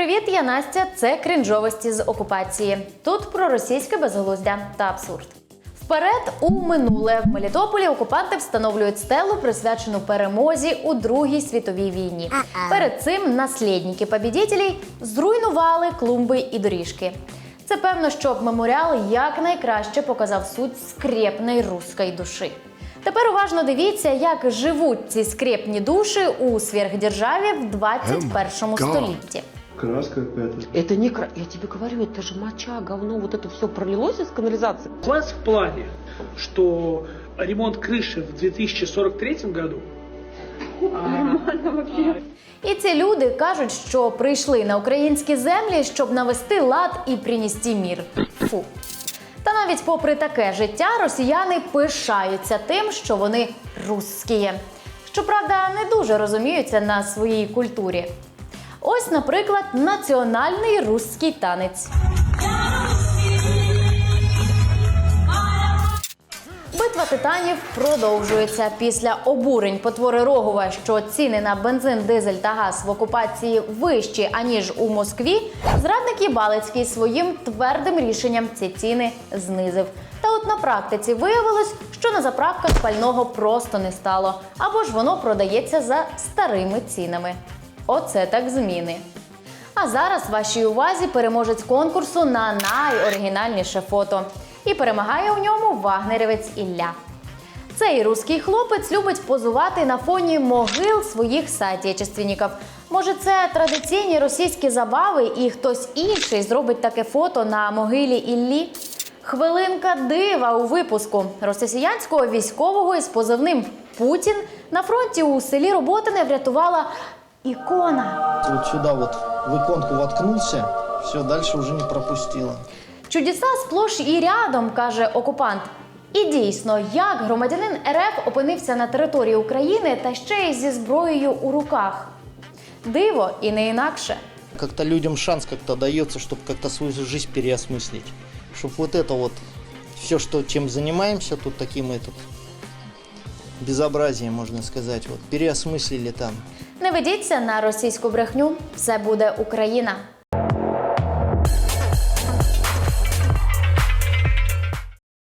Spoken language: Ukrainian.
Привіт, я Настя. Це крінжовості з окупації. Тут про російське безглуздя та абсурд. Вперед у минуле в Мелітополі окупанти встановлюють стелу, присвячену перемозі у Другій світовій війні. Перед цим наслідники побідітелей зруйнували клумби і доріжки. Це певно, щоб меморіал якнайкраще показав суть скрепної руської душі. Тепер уважно дивіться, як живуть ці скрепні душі у сверхдержаві в 21 God. столітті. Краска какая-то. Это не кра... Я тебе говорю, это же моча, говно, вот это все пролилось из канализации. У вас в плане, что ремонт крыши в 2043 году І ці люди кажуть, що прийшли на українські землі, щоб навести лад і принести мір. Фу. Та навіть попри таке життя, росіяни пишаються тим, що вони русські. Щоправда, не дуже розуміються на своїй культурі. Ось, наприклад, національний руський танець. Битва титанів продовжується після обурень потвори Рогова, що ціни на бензин, дизель та газ в окупації вищі аніж у Москві. Зрадник Єбалицький своїм твердим рішенням ці ціни знизив. Та от на практиці виявилось, що на заправках пального просто не стало, або ж воно продається за старими цінами. Оце так зміни. А зараз вашій увазі переможець конкурсу на найоригінальніше фото. І перемагає у ньому вагнерівець Ілля. Цей руський хлопець любить позувати на фоні могил своїх соотечественників. Може, це традиційні російські забави, і хтось інший зробить таке фото на могилі Іллі? Хвилинка дива у випуску росіянського військового із позивним Путін на фронті у селі Роботине врятувала ікона. Вот сюда вот в иконку воткнулся, все, дальше уже не пропустила. Чудеса сплош і рядом, каже окупант. І дійсно, як громадянин РФ опинився на території України та ще й зі зброєю у руках. Диво і не інакше. Как-то людям шанс как-то дается, чтобы как-то свою жизнь переосмыслить. Чтобы вот это вот, все, что чем занимаемся, тут таким этот безобразием, можно сказать, вот, переосмыслили там. Не ведіться на російську брехню, все буде Україна.